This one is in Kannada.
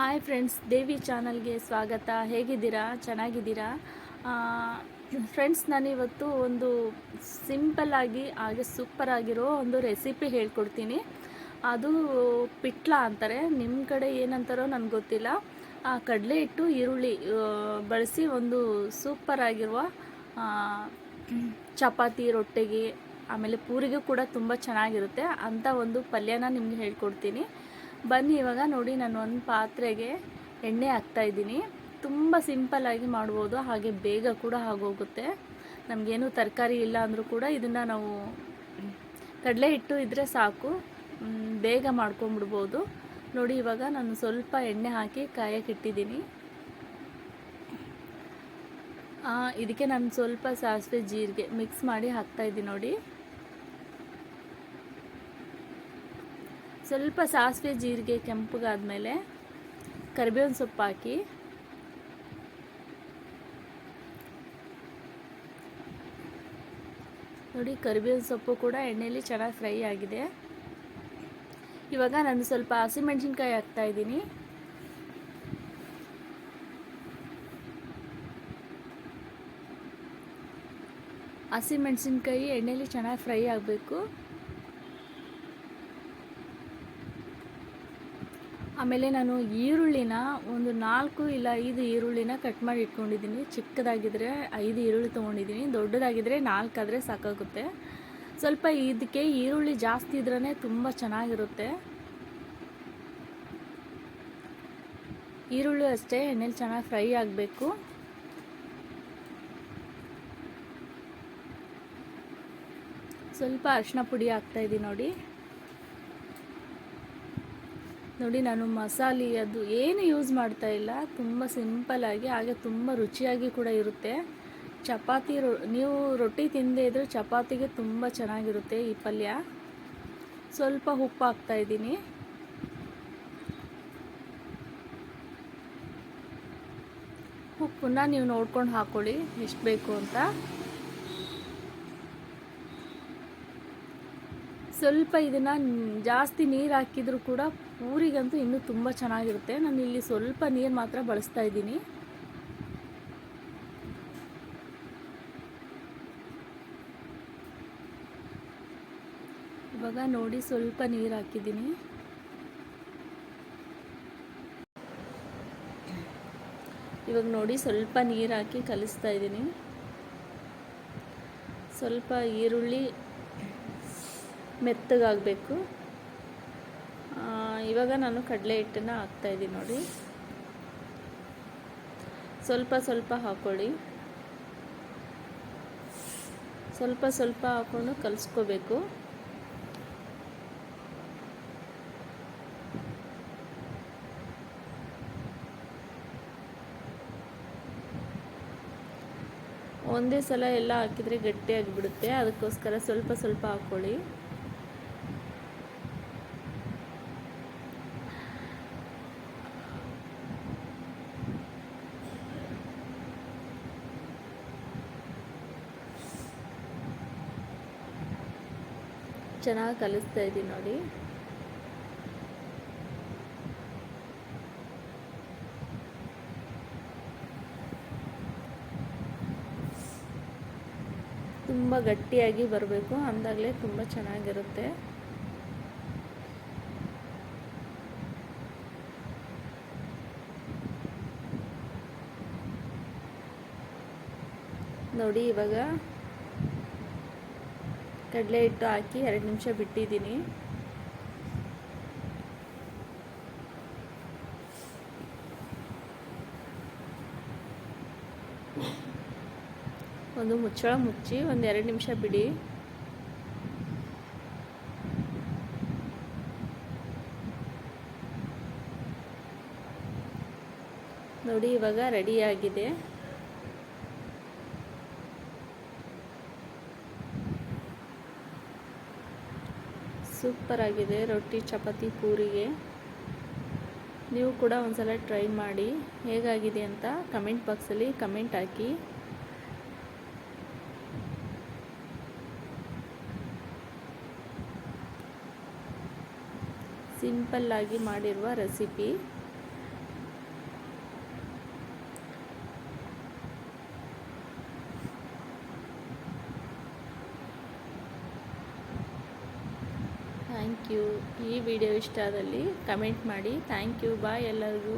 ಹಾಯ್ ಫ್ರೆಂಡ್ಸ್ ದೇವಿ ಚಾನಲ್ಗೆ ಸ್ವಾಗತ. ಹೇಗಿದ್ದೀರಾ? ಚೆನ್ನಾಗಿದ್ದೀರಾ? ಫ್ರೆಂಡ್ಸ್ ನಾನಿವತ್ತು ಒಂದು ಸಿಂಪಲ್ ಆಗಿ, ಹಾಗೆ ಸೂಪರ್ ಆಗಿರೋ ಒಂದು ರೆಸಿಪಿ ಹೇಳ್ಕೊಡ್ತೀನಿ. ಅದು ಪಿಟ್ಲ ಅಂತಾರೆ. ನಿಮ್ಮ ಕಡೆ ಏನಂತಾರೋ ನನಗೆ ಗೊತ್ತಿಲ್ಲ. ಆ, ಕಡಲೆ ಹಿಟ್ಟು, ಈರುಳ್ಳಿ ಬಳಸಿ ಒಂದು ಸೂಪರ್ ಆಗಿರುವ ಚಪಾತಿ, ರೊಟ್ಟೆಗೆ, ಆಮೇಲೆ ಪೂರಿಗೂ ಕೂಡ ತುಂಬ ಚೆನ್ನಾಗಿರುತ್ತೆ. ಅಂಥ ಒಂದು ಪಲ್ಯನ ನಿಮಗೆ ಹೇಳ್ಕೊಡ್ತೀನಿ. ಬನ್ನಿ ಇವಾಗ ನೋಡಿ ನಾನು ಒಂದು ಪಾತ್ರೆಗೆ ಎಣ್ಣೆ ಹಾಕ್ತಾ ಇದ್ದೀನಿ. ತುಂಬ ಸಿಂಪಲ್ಲಾಗಿ ಮಾಡ್ಬೋದು, ಹಾಗೆ ಬೇಗ ಕೂಡ ಆಗೋಗುತ್ತೆ. ನಮಗೇನು ತರಕಾರಿ ಇಲ್ಲ ಅಂದರೂ ಕೂಡ ಇದನ್ನು ನಾವು ಕಡಲೆ ಹಿಟ್ಟು ಇದ್ದರೆ ಸಾಕು. ಬೇಗ ಮಾಡ್ಕೊಂಬಿಡ್ಬೋದು ನೋಡಿ ಇವಾಗ ನಾನು ಸ್ವಲ್ಪ ಎಣ್ಣೆ ಹಾಕಿ ಕಾಯಕ್ಕೆ ಇಟ್ಟಿದ್ದೀನಿ. ಇದಕ್ಕೆ ನಾನು ಸ್ವಲ್ಪ ಸಾಸಿವೆ ಜೀರಿಗೆ ಮಿಕ್ಸ್ ಮಾಡಿ ಹಾಕ್ತಾಯಿದ್ದೀನಿ ನೋಡಿ. ಸ್ವಲ್ಪ ಸಾಸಿವೆ ಜೀರಿಗೆ ಕೆಂಪಗಾದ್ಮೇಲೆ ಕರಿಬೇವಿನ ಸೊಪ್ಪು ಹಾಕಿ. ನೋಡಿ, ಕರಿಬೇವಿನ ಸೊಪ್ಪು ಕೂಡ ಎಣ್ಣೆಯಲ್ಲಿ ಚೆನ್ನಾಗಿ ಫ್ರೈ ಆಗಿದೆ. ಇವಾಗ ನಾನು ಸ್ವಲ್ಪ ಹಸಿಮೆಣಸಿನ್ಕಾಯಿ ಹಾಕ್ತಾ ಇದ್ದೀನಿ. ಹಸಿಮೆಣಸಿನ್ಕಾಯಿ ಎಣ್ಣೆಯಲ್ಲಿ ಚೆನ್ನಾಗಿ ಫ್ರೈ ಆಗಬೇಕು. ಆಮೇಲೆ ನಾನು ಈರುಳ್ಳಿನ ಒಂದು ನಾಲ್ಕು ಇಲ್ಲ ಐದು ಈರುಳ್ಳಿನ ಕಟ್ ಮಾಡಿ ಇಟ್ಕೊಂಡಿದ್ದೀನಿ. ಚಿಕ್ಕದಾಗಿದ್ದರೆ ಐದು ಈರುಳ್ಳಿ ತೊಗೊಂಡಿದ್ದೀನಿ. ದೊಡ್ಡದಾಗಿದ್ದರೆ ನಾಲ್ಕಾದರೆ ಸಾಕಾಗುತ್ತೆ. ಸ್ವಲ್ಪ ಇದಕ್ಕೆ ಈರುಳ್ಳಿ ಜಾಸ್ತಿ ಇದ್ರೇ ತುಂಬ ಚೆನ್ನಾಗಿರುತ್ತೆ. ಈರುಳ್ಳಿ ಅಷ್ಟೇ, ಎಣ್ಣೆಲಿ ಚೆನ್ನಾಗಿ ಫ್ರೈ ಆಗಬೇಕು. ಸ್ವಲ್ಪ ಅರಿಶಿನ ಪುಡಿ ಹಾಕ್ತಾಯಿದ್ದೀನಿ ನೋಡಿ. ನೋಡಿ, ನಾನು ಮಸಾಲೆ ಅದು ಏನು ಯೂಸ್ ಮಾಡ್ತಾ ಇಲ್ಲ. ತುಂಬ ಸಿಂಪಲ್ಲಾಗಿ ಹಾಗೆ ತುಂಬ ರುಚಿಯಾಗಿ ಕೂಡ ಇರುತ್ತೆ. ಚಪಾತಿ ರೊ, ನೀವು ರೊಟ್ಟಿ ತಿಂದೇ ಇದ್ದರೂ ಚಪಾತಿಗೆ ತುಂಬ ಚೆನ್ನಾಗಿರುತ್ತೆ ಈ ಪಲ್ಯ. ಸ್ವಲ್ಪ ಉಪ್ಪು ಹಾಕ್ತಾ ಇದ್ದೀನಿ. ಉಪ್ಪನ್ನ ನೀವು ನೋಡ್ಕೊಂಡು ಹಾಕ್ಕೊಳ್ಳಿ ಎಷ್ಟು ಬೇಕು ಅಂತ. ಸ್ವಲ್ಪ ಇದನ್ನು ಜಾಸ್ತಿ ನೀರು ಹಾಕಿದರೂ ಕೂಡ ಊರಿಗಂತೂ ಇನ್ನೂ ತುಂಬ ಚೆನ್ನಾಗಿರುತ್ತೆ. ನಾನು ಇಲ್ಲಿ ಸ್ವಲ್ಪ ನೀರು ಮಾತ್ರ ಬಳಸ್ತಾ ಇದ್ದೀನಿ. ಇವಾಗ ನೋಡಿ ಸ್ವಲ್ಪ ನೀರು ಹಾಕಿದ್ದೀನಿ. ಇವಾಗ ನೋಡಿ ಸ್ವಲ್ಪ ನೀರು ಹಾಕಿ ಕಲಿಸ್ತಾ ಇದ್ದೀನಿ. ಸ್ವಲ್ಪ ಈರುಳ್ಳಿ ಮೆತ್ತಗಾಗಬೇಕು. ಇವಾಗ ನಾನು ಕಡಲೆ ಹಿಟ್ಟನ್ನು ಹಾಕ್ತಾಯಿದ್ದೀನಿ ನೋಡಿ. ಸ್ವಲ್ಪ ಸ್ವಲ್ಪ ಹಾಕ್ಕೊಳ್ಳಿ ಸ್ವಲ್ಪ ಸ್ವಲ್ಪ ಹಾಕ್ಕೊಂಡು ಕಲಿಸ್ಕೋಬೇಕು. ಒಂದೇ ಸಲ ಎಲ್ಲ ಹಾಕಿದರೆ ಗಟ್ಟಿಯಾಗಿಬಿಡುತ್ತೆ. ಅದಕ್ಕೋಸ್ಕರ ಸ್ವಲ್ಪ ಸ್ವಲ್ಪ ಹಾಕ್ಕೊಳ್ಳಿ ಚೆನ್ನಾಗಿ ಕಲಿಸ್ತಾ ಇದ್ದೀನಿ ನೋಡಿ. ತುಂಬ ಗಟ್ಟಿಯಾಗಿ ಬರಬೇಕು ಅಂದಾಗಲೇ ತುಂಬ ಚೆನ್ನಾಗಿರುತ್ತೆ. ನೋಡಿ ಇವಾಗ ಕಡಲೆ ಹಿಟ್ಟು ಹಾಕಿ ಎರಡು ನಿಮಿಷ ಬಿಟ್ಟಿದ್ದೀನಿ. ಒಂದು ಮುಚ್ಚಳ ಮುಚ್ಚಿ ಒಂದು ಎರಡು ನಿಮಿಷ ಬಿಡಿ. ನೋಡಿ, ಇವಾಗ ರೆಡಿಯಾಗಿದೆ ಸೂಪರ್ ಆಗಿದೆ ರೊಟ್ಟಿ, ಚಪಾತಿ, ಪೂರಿಗೆ. ನೀವು ಕೂಡ ಒಂದ್ಸಲ ಟ್ರೈ ಮಾಡಿ. ಹೇಗಾಗಿದೆ ಅಂತ ಕಮೆಂಟ್ ಬಾಕ್ಸಲ್ಲಿ ಕಮೆಂಟ್ ಹಾಕಿ. ಸಿಂಪಲ್ಲಾಗಿ ಮಾಡಿರುವ ರೆಸಿಪಿ. ಥ್ಯಾಂಕ್ ಯು ಈ ವಿಡಿಯೋ ಇಷ್ಟ ಆದಲ್ಲಿ ಕಮೆಂಟ್ ಮಾಡಿ. Thank you. ಬಾಯ್ ಎಲ್ಲರಿಗೂ.